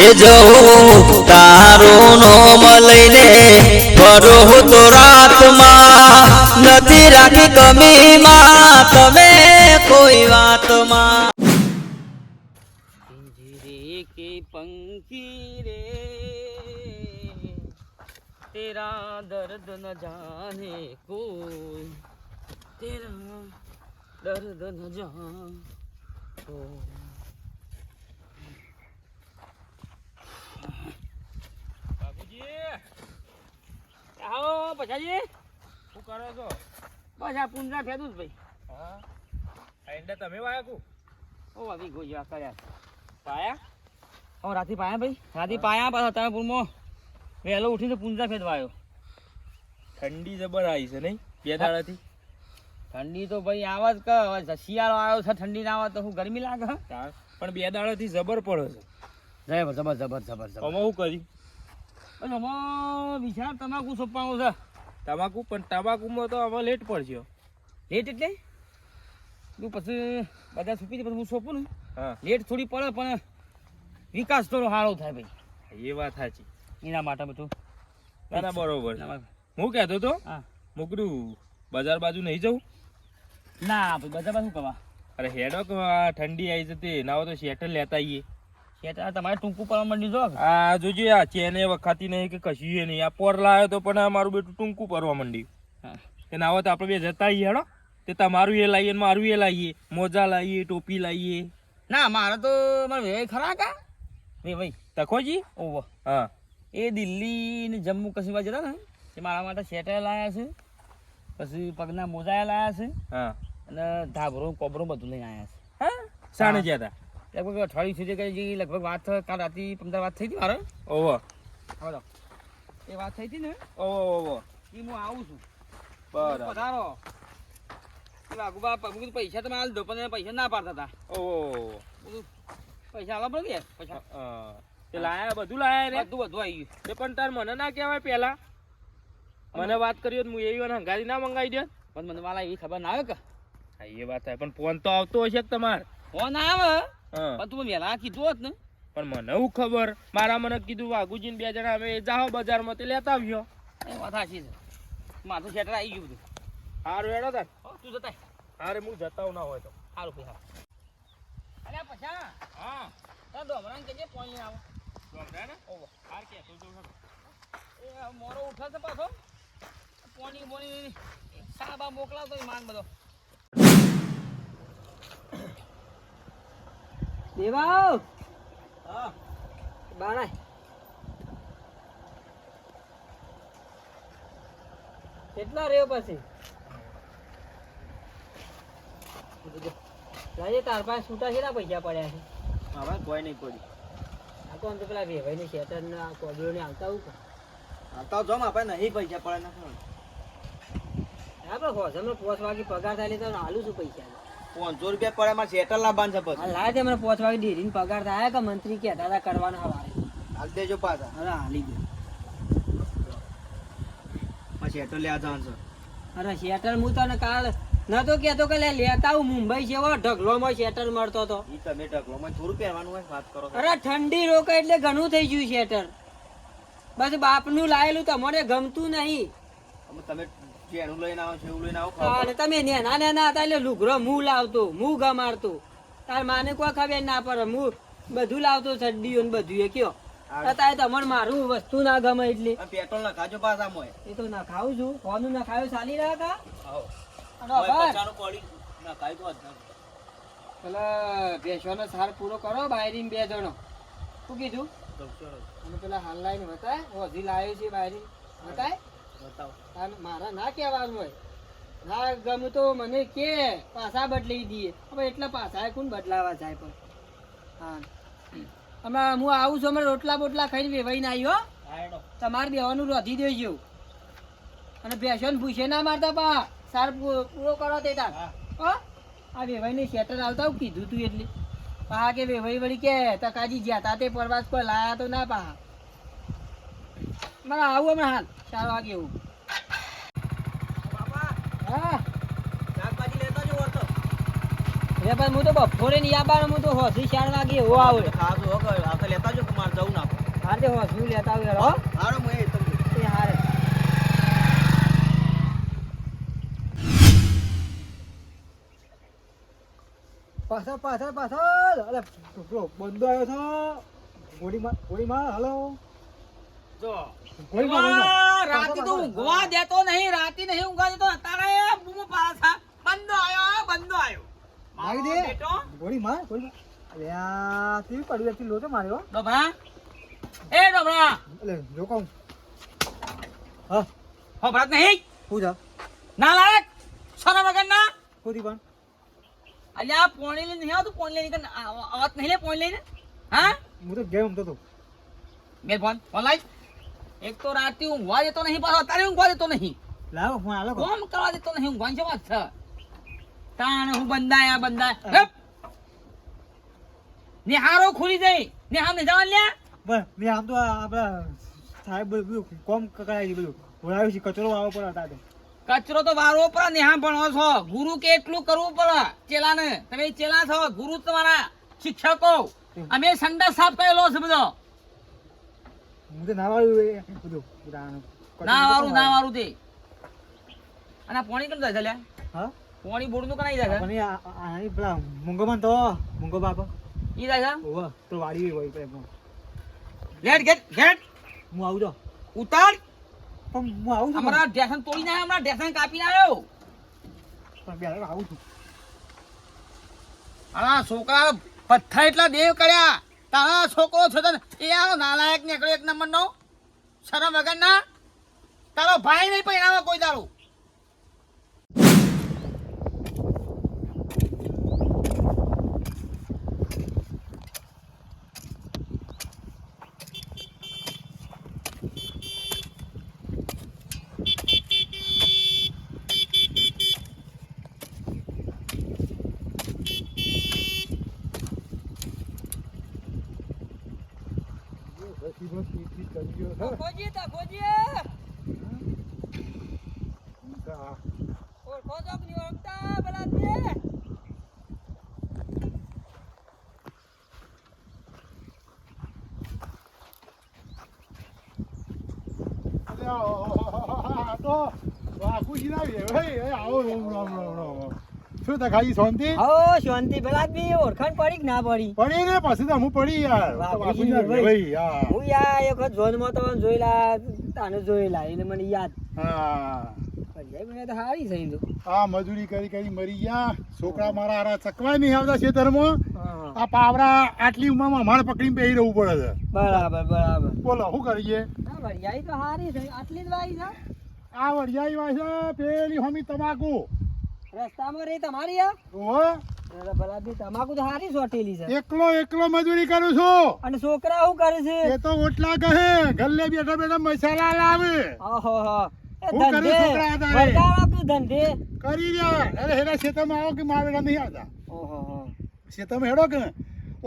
એ જવું તારું નોમ લઈને ફરું તો રાતમાં. નથી રાખી કમીમાં તમે કોઈ વાતમાં. કે પંખી રે તેરા દર્દ ન જાને કોઈ. તેરા દર્દ ન જાન કોઈ. કરો હા પાયા ભાઈ રાતી પાયા પાછા તમે વહેલો ઉઠીને પુંજા ફેદવાયો ઠંડી જબર આવી છે નહીં બે દાડાથી ઠંડી તો ભાઈ આવા જ કે શિયાળો આવ્યો છે, ઠંડી ના આવે તો શું ગરમી લાગે? પણ બે દાડાથી જબર પડે છે. જબર જબર જબર જબર જબર. અમે શું કરી? બસ અમે વિચાર તમાકુ સોંપવાનું છે. તમાકુ? પણ તમાકુમાં તો અમે લેટ પડશે. લેટ એટલે? તું પછી બધા સોંપી દે પછી હું સોંપું ને. હા. લેટ થોડી પડે પણ વિકાસ થોડો સારો થાય ભાઈ. એ વાત સાચી. એના માટે બધું. ના બરોબર. હું કહેતો તો હા. મોકરું બજાર બાજુ નહીં જવું? ના બજાર બધા કવા અરે હેડો ઠંડી આવી જતી ના તો શેટર લેતા આવીએ તમારે ટૂંકું પડવા માંડ્યું જો આ જોજો આ ચેને વખાતી નહીં કે કશું નહીં. આ પોર લાવ્યો તો પણ આ મારું બેટું ટૂંકું પડવા માંડ્યું. કે ના હોય તો આપણે બે જતા આવીએ હેડો. તે તમારું એ લાવીએ મારું એ લાવીએ મોજા લાવીએ ટોપી લાવીએ ના મારે તો મારે વેવાઈ ખરા કા? વેવાઈ તખોજી? ઓહો. હા. એ દિલ્હી ને જમ્મુ કાશ્મીર જતા ને એ મારા માટે શેટર લાયા છે પછી પગના મોજા લાયા છે હા. અને ધાબરો કોબરો બધું લઈને આવ્યા હા? સાણે. જ્યાં હતા? છે લગભગ અઠવાડિયું સુધી કઈ જે લગભગ વાત કાલ રાતે પંદર વાત થઈ હતી મારે. ઓહો. હવે એ વાત થઈ હતી ને? ઓહો ઓહો એ હું આવું છું. બરાબર. પધારો. અગુબા બધું પૈસા તમે હાલ દો પણ પૈસા ના પાડતા હતા. ઓહો પૈસા આવા પડે કે પૈસા. લાયા બધું લાયા રે બધું બધું આવી ગયું. પણ તાર મને ના કહેવાય પહેલા. મને વાત કરી હું એવી હંગારી ના મંગાવી દે પણ મને વાલા એવી ખબર ના આવે કે. હા એ વાત થાય પણ ફોન તો આવતો હશે તમારે તમાર. ફોન આવે. પણ તું વહેલા કીધું હોત ને. પણ મને હું ખબર? મારા મને કીધું વાઘુજી બે જણા અમે જાઓ બજારમાં તે લેતા આવ્યો વાત સાચી છે. માથું શેટર આવી ગયું બધું. સારું હેડો તાર. તું જતા હારે હું જતા ના હોય તો. સારું પૈસા અલ્યા પછા. હા. તો ડોમરાને કહેજે પોણી આવો ડોમરા ને ઓહો. હાર કે તું જો એ મોરો ઉઠાશે પાછો. પોણી બોણી સાબા મોકલાવતો માંગ માન બધો. દેવાવ હા. કેટલા રહ્યો પછી? રાજે તાર પાસે છૂટા છે પૈસા પડ્યા છે? હવે કોઈ નહીં પડી આ કોણ તો પેલા વેવાઈ ને શેતર ને આ કોબીઓ ને આવતા હું આવતા જો આપણે નહીં પૈસા પડે ના આપણે હોસમનો પોસ વાગી પગાર થાય તો હાલું છું પૈસા પાંચસો રૂપિયા પડે મારે શેટર લાવવાનું છે હા લાય તે મને પોચ ડેરીને પગાર થાય કે મંત્રી કહેતા હતા કરવાના હવારે હાલ દેજો પાછા. અરે હાલી ગયો મારે શેટર લેવા જવાનું છે. અરે શેટર હું તને કાલ નતો કેતો કે લેતા આવું મુંબઈ જેવો ઢગલોમાં શેટર મળતો હતો ઈ તમે ઢગલોમાં થોડું પહેરવાનું હોય વાત કરો અરે ઠંડી રોકે એટલે ઘણું થઈ ગયું શેટર બસ બાપનું લાયેલું તમારે ગમતું નહીં. તમે જેનું લઈને આવો છો એવું લઈને આવો અને તમે નેના નેના હતા એટલે લુગરો મું લાવતો મું ગમાડતો. તાર માને કોઈ ખબર ના પડે હું બધું લાવતો ઠંડીઓ ને બધું એ કયો. મારું વસ્તુ ના ગમે એટલે. પેટ્રોલ ના ખાજો પાછા મોય એ તો ના ખાવું છું. કોનું ના ખાવું ચાલી રહ્યા કા પેલા ભેંસોનો સાર પૂરો કરો બાયરી બે જણો. શું કીધું? અને પેલા હાલ લાઈન બતાય હજી લાવ્યો છે બાયરી. બતાય બતાવો. મારા ના કહેવાનું હોય? ના ગમે તો મને કે પાછા બદલી દઈએ. હવે એટલા પાછા કોણ બદલાવા જાય પણ? હા. હમણાં હું આવું છું અમે રોટલા બોટલા ખાઈને વેવાઈને આવ્યો તમારે બેવાનું રોધી દેજો. અને ભેંસોને ભૂસે ના મારતા પા સાર પૂરો કરો તે તાર. આ વેવાઈને શેટર આવતા કીધું તું એટલે. પા કે વેવાઈ વળી કે તકાજી જ્યાં તા તે પરવાસ પર લાયા તો ના પા મારે આવું હમણાં હાલ. ચાર વાગે એવું. હા. રે પણ હું તો બપોરે આવવાનો હું તો હોસી ચાર વાગે એવો આવે. ખાસ વગર આખે લેતા જો મારે જવું ના હારે હોસી લેતા આવું હેડો. હારો હું એ તમને. હારે. પાછળ પાછળ પાછળ અરે પેલો આવ્યો છો. ગોળીમાં ગોળીમાં હલો. રાતે તો ઊંઘવા દેતો નહીં રાતે નહીં ઊંઘવા દેતો. અત્યારે બૂમો પાડે છે. બંધો આવ્યો બંધો આવ્યો મારી દે. બેટો. ગોળી માર અરે આ કેવી પડી હતી લોચો માર્યો. ડોબરા. એ ડોબરા. એટલે જો કહું. હા. હોભરાત નહીં. શું છે ના લાયક. સોના વગર ના ખોટી પણ. અલ્યા પોણી લઈને નહીં આવતું? પોણી લઈને આવત નહીં લે પોણી લઈને? હા? હું તો ગેમ તો હતો. મેલ ફોન. ફોન લાઈ એક તો રાતે ઊંઘવા દેતો નહીં પાછો અત્યારે ઊંઘવા દેતો નહીં. લાવો હું આલો કોમ કરવા દેતો નહીં ઊંઘવા છે વાત તાણ હું બંધાયા બંધાય. હપ. નિહારો ખુલી જઈ નિહામ ને જવા લ્યા બસ મેં આમ તો આપડા સાહેબ બધું કોમ કરાવી બધું. ભણાવ્યું છે કચરો વાળો પડે તાતે કચરો તો વારવો પડે નિહાર ભણો છો. ગુરુ કે એટલું કરવું પડે? ચેલાને. તમે ચેલા છો ગુરુ તમારા શિક્ષકો. અમે સંડા સાફ કરેલો છે બધો. હું તો નાવાયું એ બધું. બધા ના વાળું ના વાળું તે. અને પોણી કેમ થાય છે હા? પોણી બોર્ડનું કનાઈ જાય છે પણ આની પેલા આ- મન તો મૂંગો બાપ. ઈ જાય છે? ઓવા તો વાડી હોય પેલા. લેટ ગેટ ગેટ હું આવું જો ઉતાર. પણ હું આવું છું અમારા ઢેસણ તોડીને અમારા હમણાં કાપી ના આવ્યો. પણ બે આવું છું. આ છોકરા પથ્થર એટલા દેવ કર્યા. તારા છોકરો છે તને. એ આનો નાલાયક નીકળ્યો એક નંબર નો શરમ વગર ના તારો ભાઈ નહીં પણ એનામાં કોઈ દારૂ તકોજી તકોજી ઓળખો છો કે નહીં ઓળખતા પેલા તે શું ખાલી શાંતિ? હો શાંતિ પેલા બી ઓળખાણ પડી કે ના પડી? પડી ને પછી તો હું પડી યાર. તો ભાઈ. હા. હું યાર એક વખત ઝોનમાં તો જોઈલા તાને જોઈલા એને મને યાદ. હા. તો તો આ મજૂરી કરી કરી મરી ગયા. છોકરા મારા હારા ચકવાય નહીં આવતા ખેતરમાં. હા, આ પાવરા આટલી ઉંમરમાં મારે પકડીને બેહી રહેવું પડે છે. બરાબર બરાબર. બોલો શું કરીએ? વળિયાઈ તો હારી આટલી જ વાઈ છે? આ છે પેલી હમી તમાકુ. રસ્તામાં રહી તમારી આ ઓહો, અરે ભલા બી તમાકુ તો હારી સોટેલી છે. એકલો એકલો મજૂરી કરું છું. અને છોકરા શું કરે છે? એ તો ઓટલા કહે ગલ્લે બેઠા બેઠા મસાલા લાવે. ઓહો હો. એ હું કરે ધંધે? છોકરા હતા એ? વળગાવા કે ધંધે? કરી રહ્યા. અરે હેરા ખેતરમાં આવો કે માવેડા નહીં આવતા? ઓહો હો. ખેતરમાં હેડો કે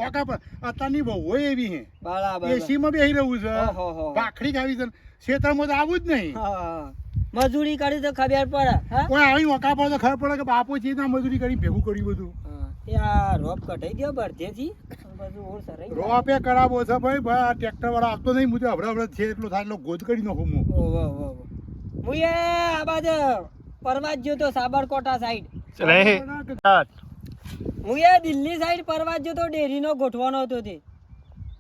ઓકા પર અત્યારની બહુ હોય એવી હે. બરાબર એસીમાં બેહી રહું છે. ભાખરી ખાવી છે. ખેતરમાં તો આવું જ નહીં. હા. મજૂરી કરી તો ખબર પડે હા? કોઈ આવી વકા પડે તો ખબર પડે કે બાપો છે ના મજૂરી કરી ભેગું કર્યું બધું. હા. આ રોપ કઢાઈ ગયો બળધેથી બધું ઓર સરાઈ જાય. રોપે કરાવો છે ભાઈ ભાઈ આ ટ્રેક્ટર વાળા આપતો નહીં મુજબ હમણાં હમણાં છે એટલો થાય એટલો ગોદ કરી નાખું હું. ઓહો હો હો. હું એ આ બાજુ પરવાજ ગયો તો સાબરકોટા સાઈડ હું એ દિલ્હી સાઈડ પરવાજ ગયો તો ડેરીનો ગોઠવાનો હતો તે.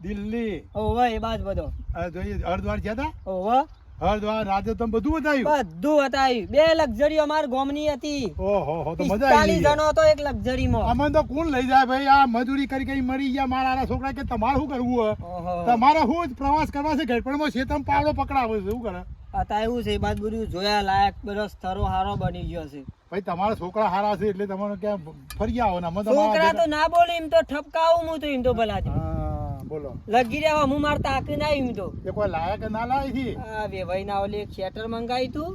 દિલ્હી. ઓવે એ બાજ બધો. જોઈએ હરદ્વાર ગયા હતા હરદ્વાર રાજસ્થાન બધું બતાવ્યું બધું બતાવ્યું બે લક્ઝરી અમાર ગોમની હતી. ઓહો હો તો મજા આવી જણો હતો એક લક્ઝરીમાં. અમે તો કોણ લઈ જાય ભાઈ? આ મજૂરી કરી કરી મરી ગયા મારા છોકરા કે તમારે શું કરવું હોય? તમારે શું જ પ્રવાસ કરવા છે? ઘરપણમાં શેતમ પાવડો પકડાવે છે શું કરે? અત્યારે એવું છે બાદ બધું જોયા લાયક બધો સ્થળો હારો બની ગયો છે. ભાઈ તમારા છોકરા હારા છે એટલે તમારે ક્યાં ફરી આવો ને? છોકરા તો ના બોલે એમ તો ઠપકાવું હું તો એમ તો ભલા. હા બોલો. લગી રહ્યા હું મારતા આકે ના આવી તો. એ કોઈ લાયા કે ના લાવી થી આ વેવાઈ ના ઓલી એક શેટર મંગાવી તું.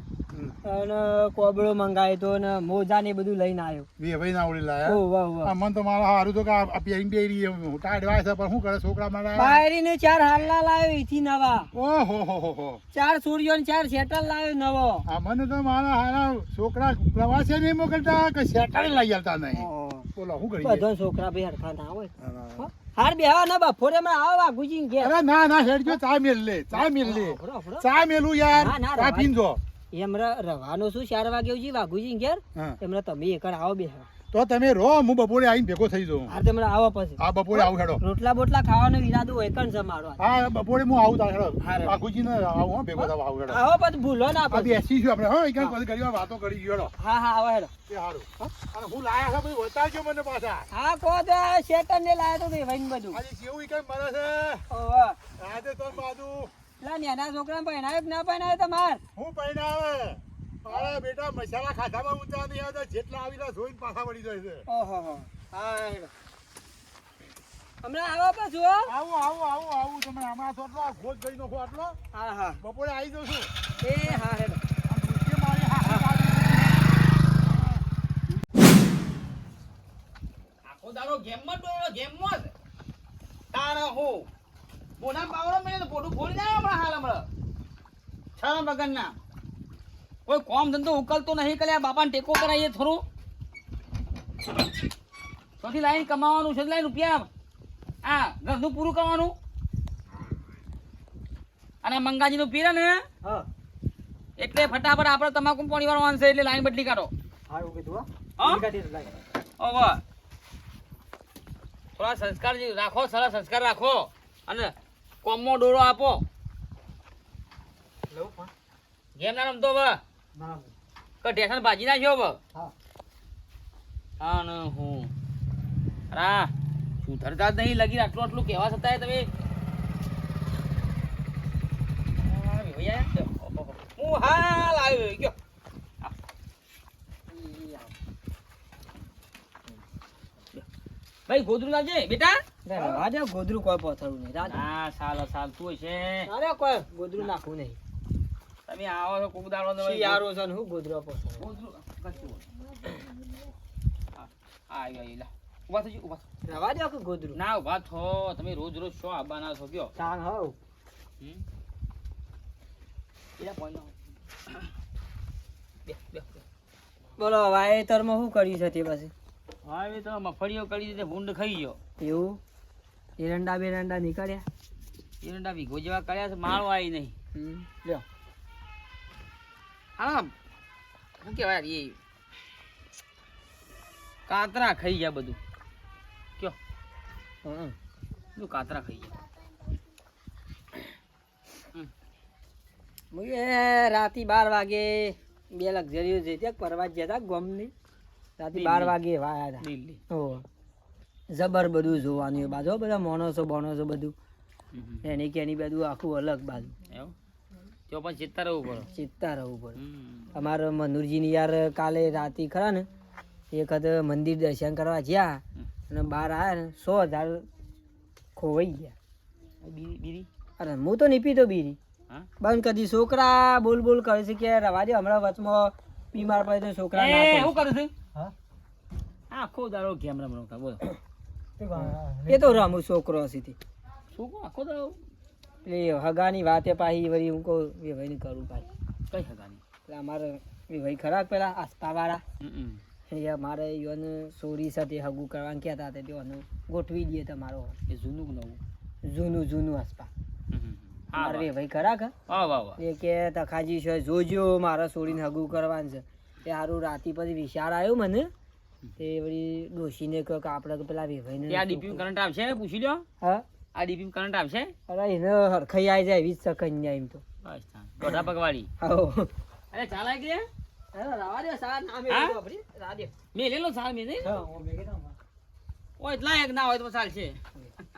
અને કોબળો મંગાવ્યો તો ને મોજા ને બધું લઈને આવ્યો. બે ભાઈ ના ઓળી લાયા. ઓ વાહ વાહ. મન તો મારા હારું તો કે આ પહેરી પહેરી ટાઢવાય છે પણ શું કરે છોકરા મારા? બાયરી ને ચાર હાલલા લાવ્યો ઈથી નવા. ઓ હો હો હો. ચાર સૂર્યો ને ચાર સેટલ લાવ્યો નવો. આ મને તો મારા હારા છોકરા પ્રવાસે નહીં મોકલતા કે સેટલ લઈ આવતા નહીં. બોલો શું કરી બધા છોકરા બે હરખા ના હોય. હાર બેહવા ના બપોરે માં આવો વાઘુજી કે અરે ના ના હેડજો ચા મેલ લે ચા મેલ લે. ચા મેલું યાર. ચા પીન પીનજો એમ રવાનો શું ચાર વાગે છે વાઘુજી ઘેર? તમે એકર આવો બેહવા તો તમે રો હું બપોરે આવીને ભેગો થઈ જાઉં. હા તમે આવો પછી. આ બપોરે આવું હેડો. રોટલા બોટલા ખાવાનો ઈરાદો હોય કણ છે મારો હા બપોરે હું આવું હેડો. બાકુજી ને આવું હો ભેગો થવા આવું હેડો. આવો પછી ભૂલો ના આપણે. હા એક બધી ઘણી વાતો કરી હેડો. હા હા આવો હેડો. એ હારું. અને હું લાયા છે મને પાછા. હા કો તો શેતન ને લાયા તો ભાઈ બધું. આજે કેવું ઈ મરે છે? ઓહો. આજે તો બાજુ પેલા નાના છોકરા પહેણાયો ના પહેણાયો તમાર? હું પહેરાવે મારા બેટા મસાલા ખાધામાં ઊંચા નહીં આવતા જેટલા આવીલા જોઈને પાછા વળી જાય છે. ઓહો હો. હમણાં આવો પાછું હો. આવું આવું આવું આવું. તમે હમણાં તો આટલો ખોજ કરી નાખો આટલો? હા હા. બપોરે આવી જાઉં છું. એ હા હેડો આ ભૂસકે મારી હા હા બાજુ. આખો દાડો ગેમમાં ડોળો ગેમમાં જ. તાણ હું? મોઢા પાવડો મેં પોટું ફોડી ના હમણાં હાલ હમણાં. છાણા બગનના કોઈ કોમ ધંધો ઉકલતો નહીં કર્યા બાપાને ટેકો કરાવીએ થોડું. ચોથી લાઈન કમાવાનું છે લાઈન રૂપિયા. આ ઘરનું પૂરું કરવાનું. અને મંગાજીનું પીરે ને એટલે ફટાફટ આપણે તમાકુ પાણી વાળો છે એટલે લાઈન બદલી કાઢો. સારું કીધું હા? થોડા સંસ્કાર રાખો સારા સંસ્કાર રાખો. અને કોમો ડોરો આપો. લઉં પણ? ગેમ ના રમતો હવે? ના ભાજી નાખ્યો હવે? હા. હા ને હું. રા સુધરતા જ નહીં લગી આટલું આટલું કહેવા છતાંય તમે. હું હાલ આવ્યો ગયો આ. ભાઈ ગોદરું લાવજે બેટા. દે ગોદરું કોઈ પથરું નહીં રાજ. હા સાલ સાલ તું છે. અરે કોઈ ગોદરું નાખવું નહીં. તમે આવો છો કુક દાડો તો શિયાળો છે હું ગોદરું પથરું ગોદરું કશું હા, આ આવ્યો અહીં, થજો ઊભા. રવા દે કે ગોદરું? ના ઊભા થો. તમે રોજ રોજ શો આવવાના છો કયો? તાણ હો. હમ? ઈલા લાવો. બે, બે. બોલો વાવેતરમાં શું કર્યું છે તે પછી? હા એ તો મફળીઓ કરી દીધી ભૂંડ ખાઈ ગયો. એવું? એરંડા બેરંડા નીકળ્યા? એરંડા બી જેવા કર્યા છે માળો આવી નહીં. લ્યો. હા શું કહેવાય એ? કાતરા ખાઈ ગયા બધું. કયો? હમ. બધું કાતરા ખાઈ ગયા? રાતી રાતે બાર વાગે બે લક્ઝરીઓ જઈ ત્યાં પરવા ગયા હતા ગમની. રાતે બાર વાગે વાયા હતા. દિલ્હી. જબર બધું જોવાનું એ બાજુ બધા માણસો બોણસો બધું. એની કે એની બધું આખું અલગ બાજુ. એવું? તો પણ ચિત્તા રહેવું પડે. ચિત્તા રહેવું પડે. અમારે મનુરજીની યાર કાલે રાતે ખરા ને એક વખત મંદિર દર્શન કરવા ગયા અને બહાર આવ્યા ને સો હજાર ખોવાઈ ગયા. બીરી? અરે હું તો નહીં પીતો બીરી. બંધ કદી છોકરા બોલ બોલ કરે છે કે રવા દે હમણાં વચમાં બીમાર પડે તો છોકરા. શું કરું છું? હા? આખો દાડો ગેમ રમ રમતા બોલો. એ તો રમું છોકરો તે શું આખો દાડો? એટલે હગાની વાતે પાહી વળી હું કહું એ ભાઈને કરું ભાઈ કઈ હગાની? એટલે અમારે ભાઈ ખરા પેલા આસ્થાવાળા? હમ એ મારે યોન સોરી સાથે હગું કરવાનું કહેતા હતા તેઓને ગોઠવી દઈએ તમારો. એ જૂનું નવું? જૂનું જૂનું આસપા મારે ભાઈ ખરા કે? વાહ વાહ વાહ. એ કે તખાજી છે જોજો મારા છોડીને હગું કરવાનું છે. તે સારું રાતી પછી વિચાર આવ્યો મને તે વળી ડોશીને કહ્યું કે આપણે પેલા વેભાઈને આ ડીપી કરંટ આવશે પૂછી લો હા? આ ડીપી કરંટ આવશે? અરે એને હરખાઈ આવી જાય વીસ સેકન્ડ જાય એમ તો. બધા પગવાળી. હા અરે ચાલ આવી રાવા દે સાર નામે હા? બાપરી રાવા મેં લેલો સાલ મેં નહીં હા, હું ભેગી થાઉં. એટલા એક ના હોય તો ચાલશે.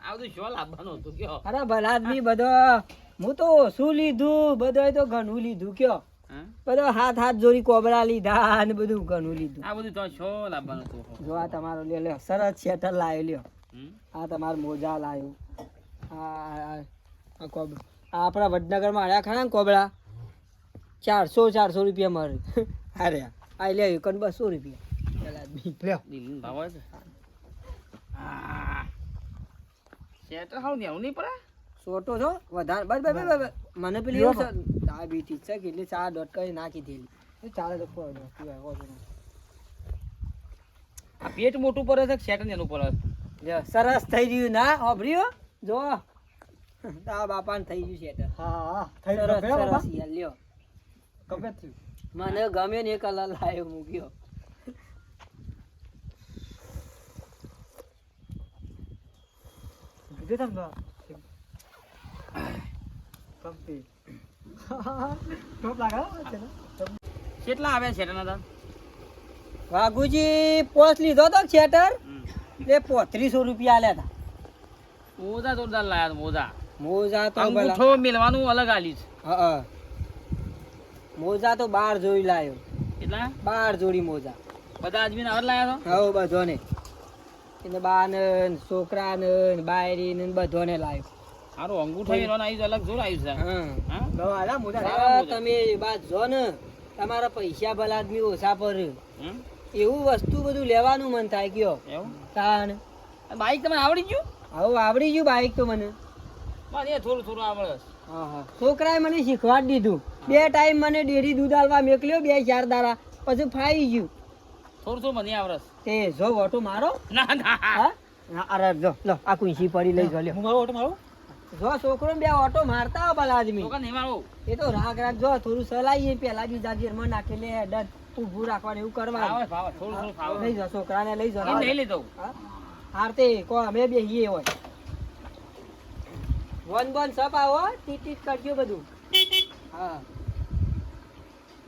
આ બધું શો લાવવાનું હતું કયો? અરે ભલા આદમી બધો હું તો શું લીધું? બધો તો ઘણું લીધું કયો? બધો હાથ હાથ જોડી કોબરા લીધા ને બધું ઘણું લીધું. આ બધું તો છો લાવવાનું તો જો આ તમારો લે લ્યો સરસ શેટર લાવ્યો લ્યો? આ તમારો મોજા લાવ્યો આ આ- કોબ આ આપણા વડનગરમાં આયા ખરા ને કોબળા ચારસો ચારસો રૂપિયા મારે. અરે આ. લે એકન બસો રૂપિયા. લ્યો. શેટર હાવ નેવું નહીં પડે સોટો છો? વધારે બસ. મને પેલી ડાયાબિટીસ છે એટલે ચા ડોટ કરી નાખી દેલી ચાલે. આ પેટ મોટું પડે છે શેટર એનું પડે? જો, સરસ થઈ ગયું ના? હોભર્યું જો. તારા બાપાને થઈ ગયું છે હા હા થઈ સરસ ગયું સરસ લ્યો. ગમે થયું. મને ગમે ને કલર લાવ્યો મૂક્યો બીજું તમને કંપી. ટોપ છે કેટલા આવ્યા શેટરના દામ વાઘુજી પોસ લીધો તો થિયેટર એ પોત્રીસો રૂપિયા આલ્યા હતા મોજા જોરદાર લાયા મોજા. મોજા તો અંગૂઠો મેલવાનું અલગ આલી છે. હા મોજા તો બાર જોઈ લાયો. કેટલા? બાર જોડી મોજા. બધા આદમી આવડ લાયા હવે બધોને. એને બા ને છોકરા ને બાયરી ને બધોને લાયો. સારું અંગૂઠો આવ્યું છે, અલગ જોર આવ્યું છે હા. તમે બાદ જો ને તમારા પૈસા ભલા આદમી ઓછા પર. એવું વસ્તુ બધું લેવાનું મન થાય ગયો. તાણ. બાઈક તમને આવડી ગયું? હવે આવડી ગયું બાઈક તો મને. એ થોડું થોડું આવડે. છોકરાએ મને શીખવાડી દીધું. બે ટાઈમ મને ડેરી દૂધ આલવા મેકલ્યો બે ચાર દારા. પછી ફાઈ ગયું. થોડું થોડું મને આવડે. તે જો ઓટો મારો. ના ના. અરે જો લો આ કુંસી પડી લઈ જો લ્યો. હું મારો ઓટો મારું? જો છોકરો બે ઓટો મારતા હોય ભલા આદમી એ તો રાગ રાગ જો થોડું સલાઈએ પેલા બીજા ગેરમાં નાખી લે ડર ઊભું રાખવાનું એવું ફાવે લઈ જાઓ છોકરાને લઈ જાઓ. નહીં લઈ દઉં હાર તે કો અમે બેહીએ હોય. વન વન સપ આવો ટીટ ટીટ કરજો બધું. હા.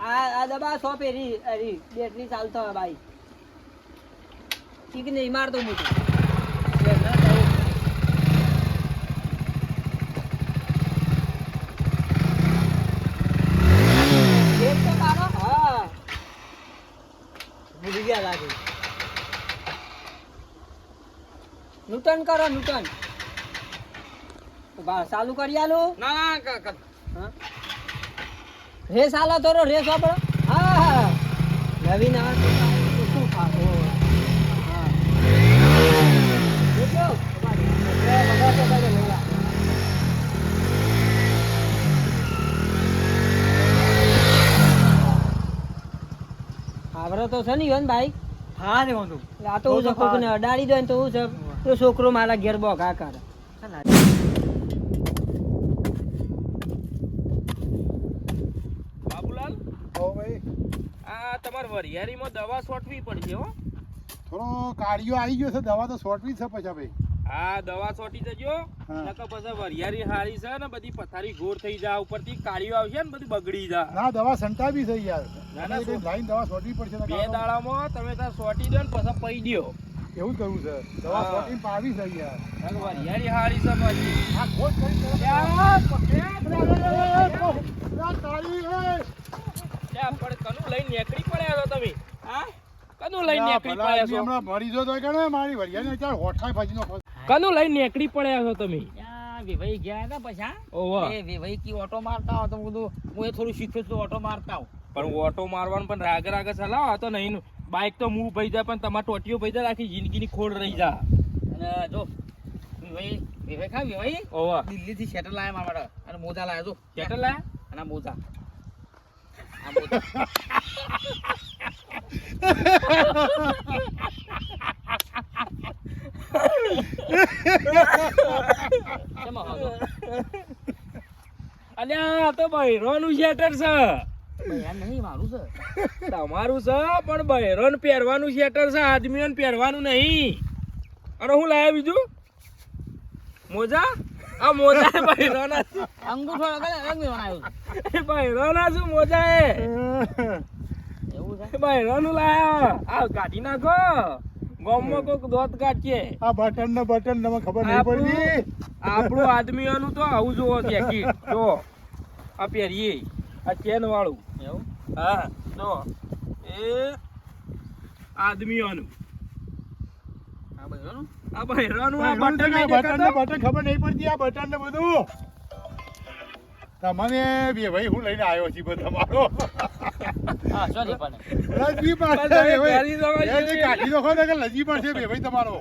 આ આ દબા સો પેરી અરી બેટરી ચાલતો હોય ભાઈ ઠીક નહીં મારતો મોટું એક તો મારો હા ભૂલી ગયા લાગે નૂટન કરો નૂટન બા ચાલુ કરી આલો. ના ના? રેસ આલો થોડો રેસ આપણો હા હા. નવીન આવે બગાડ તો છે ને યોન ભાઈ. હા ને વાંધો આ તો હું કોકને અડાડી દો ને તો હું છે તો છોકરો મારા ઘેર બોગા કરે. બાબુલાલ? હો ભાઈ. આ તમારે વરિયાળીમાં દવા છોટવી પડશે હો. થોડો કાર્યો આવી ગયો છે દવા તો સોટવી છે પછી ભાઈ. આ દવા છોટી જજો. હા. નકર પછી વરિયાળી હારી છે ને બધી પથારી ગોર થઈ જાય ઉપરથી કાળીઓ આવશે ને બધી બગડી જાય ના દવા સંતાવી છે યાર. ના, ના, લાઈન દવા સોટવી પડશે બે દાડામાં તમે ત્યાં સોટી દો ને પછી પઈ દ્યો. એવું કરવું છે દવા હા. પાવી છે યાર વરિયાળી હારી છે પછી આ ખોટ કરી. ત્યાં તારી હે ત્યાં પણ કનું લઈને નીકળી પડ્યા છો તમે હા કનું લઈને નીકળી પડ્યા છો હમણાં જો તો મારી વરિયાને ચાલ હોઠાય ભાજી કનું લઈને નીકળી પડ્યા છો તમે વિભાઈ ગયા હતા પછી? ઓવા એ વિભાઈ કી ઓટો મારતા હો તો બધું હું એ થોડું શીખ્યો છું ઓટો મારતા હો પણ ઓટો મારવાનું પણ રાગ રાગ ચલાવ તો નહીં બાઇક તો મૂવ ભાઈ જાય પણ તમારા ટોટીઓ ભાઈ જાય આખી જિંદગીની ખોડ રહી જા અને જો વિભાઈ વિભાઈ ખા વિભાઈ ઓવા. દિલ્હી થી શેટર લાયા મારા માટે. અને મોજા લાયા જો. શેટર લાયા? અને મોજા. અલ્યા? તો શેટર ભાઈ, આ નહીં. છે તમારું છે પણ બહેરોને પહેરવાનું શેટર છે આદમીઓને પહેરવાનું નહીં. અને હું લાયા બીજું? મોજા? આ મોજા બહેરોના અંગૂઠો બહેરોના રંગ બનાવ્યો એ બૈરોના છે મોજા એ. એવું છે? બૈરોનું લાયા. આ કાઢી નાખો. ગામમાં કોક દોત કાઢીએ. આ બટન ને બટન ને ખબર નહીં પડી આપણું આદમીઓનું તો આવું જોવો જેકેટ જો આ પહેરીએ. આ ચેન વાળું એવું? હા જો. એ આદમીઓનું. આ બધું આ બહેરાનું આ બટન બટન નહીં બટન ને દેખાતું? બટન ખબર નહીં પડતી આ બટન ને બધું. તમને બે ભાઈ હું લઈને આવ્યો છું બધો તમારો. લજી પાસે. કાઢી નાખો ને કે લજી પાસે બે ભાઈ તમારો.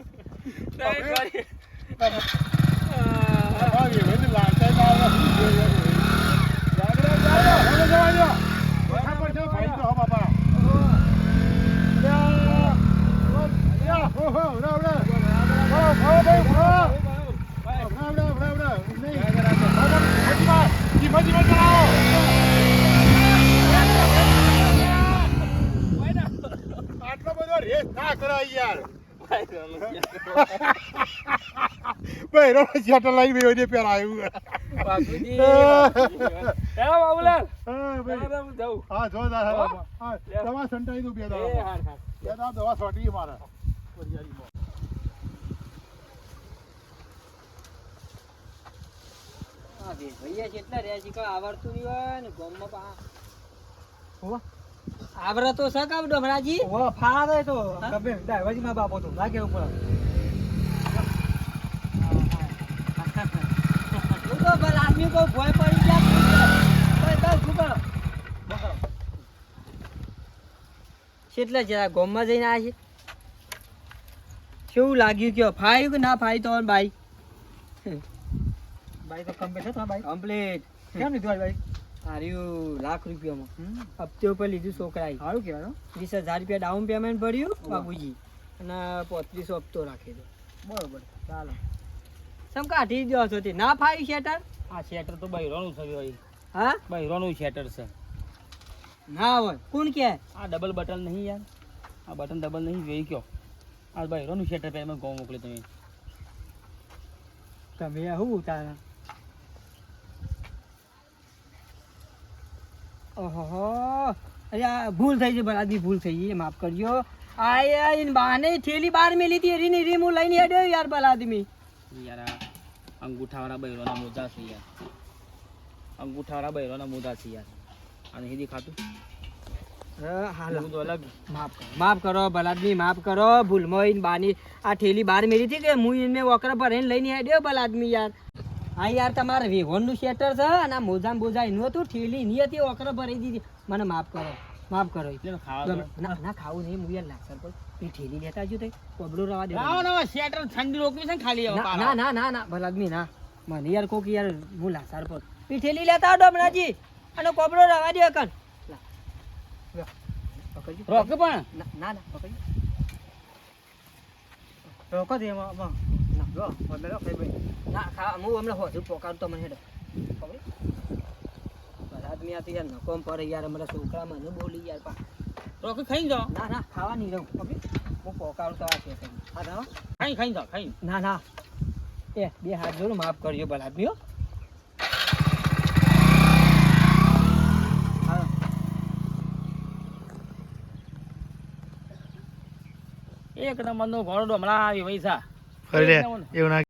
નહીં, આટલો બધો રેસ ના કરાય યાર ભાઈ રો શટ લઈ ગયો પેલા આવ્યું બાપુજી હે હા ભાઈ હા હા. દવા સંટાઈ દઉં બે દવા બે વરિયાળીમાં. હા બે ભૈયા કેટલા રહ્યા છે આવડતું નહીં હોય ને ગામમાં પા હોવા. આવડે તો શક હોવા તો. ગમે ડાયવાજી માં બાપો તો લાગે ઉપર. હું તો ભલે આદમી કોઈ ભોય પડી બસ શું કેટલા જરા ગામમાં જઈને આવ્યા છે. કેવું લાગ્યું કયો ફાયું કે ના ફાય તો ભાઈ બાઈ તો કમ્પ્લીટ છે ભાઈ કમ્પ્લીટ કેમ લીધું ભાઈ હાર્યું લાખ રૂપિયામાં હમ હપ્તે ઉપર લીધું છોકરાએ સારું કહેવાય હો. વીસ હજાર રૂપિયા ડાઉન પેમેન્ટ ભર્યું બાબુજી અને પોત્રીસો હપ્તો રાખી દો બરોબર ચાલો સમ કાઢી દો છો તે ના ફાયું શેટર આ શેટર તો બૈરોનું છે ભાઈ હા બૈરોનું શેટર છે ના હોય કોણ કે આ ડબલ બટન નહીં યાર આ બટન ડબલ નહીં જોઈ કયો આ રોનું શેટર પહેલા મેં ગૌ મોકલી તમે. તમે હું તારા ઓહો અરે આ ભૂલ થઈ છે બરાદી ભૂલ થઈ ગઈ માફ કરજો. આ ઇન બાને થેલી બાર મેલી લીધી એરી ની હું લઈને હેડ્યો યાર બલાદમી યાર આ અંગૂઠાવાળા બૈરોના મોજા છે યાર. અંગૂઠાવાળા બૈરોના મોજા છે યાર. અને હિદી ખાતું માફ કરો. બલાદમી માફ કરો. ભૂલમાં બાની. આ ઠેલી બાર મેરી હતી કે? હું એને વકરા પર લઈને આવ્યો બલાદમી યાર. હા યાર તમારે વેહોનનું શેટર છે અને આ મોજા બોજા એનું હતું. ઠેલી એની હતી વકરા ભરી દીધી. મને માફ કરો માફ કરો. એટલે ના ના ખાવું નહીં હું યાર લાગસર પર એ ઠેલી લેતા જો તે. કોબડું રવા દે ને શેટર ઠંડી રોકવી છે ને ખાલી ના ના ના ના બલાદમી ના. મને યાર કોક યાર હું લાસાર પર એ થેલી લેતા આવડો હમણાંજી અને કોબડો રવા દે કન પકડજો. રોક પણ. ના ના ના પકડજો. રોકો દે એમાં. ના જો મને લો ખાઈ ભાઈ. ના ખા હું હમણાં હોજુ પોકાડતો મને હેડો. બસ આદમી આ તો યાર નકોમ પડે યાર હમણાં છોકરા મને બોલી યાર પા. રોક ખાઈ જાઓ. ના ના ખાવા નહીં રહું. પકડી. હું પોકાડતો આ છે હા ખાઈ ખાઈ જાઓ ખાઈ. ના ના. એ બે હાથ જોડું માફ કરજો ભલા આદમી હો હા એક નંબરનો ઘોડો હમણાં આવી પૈસા એવું ના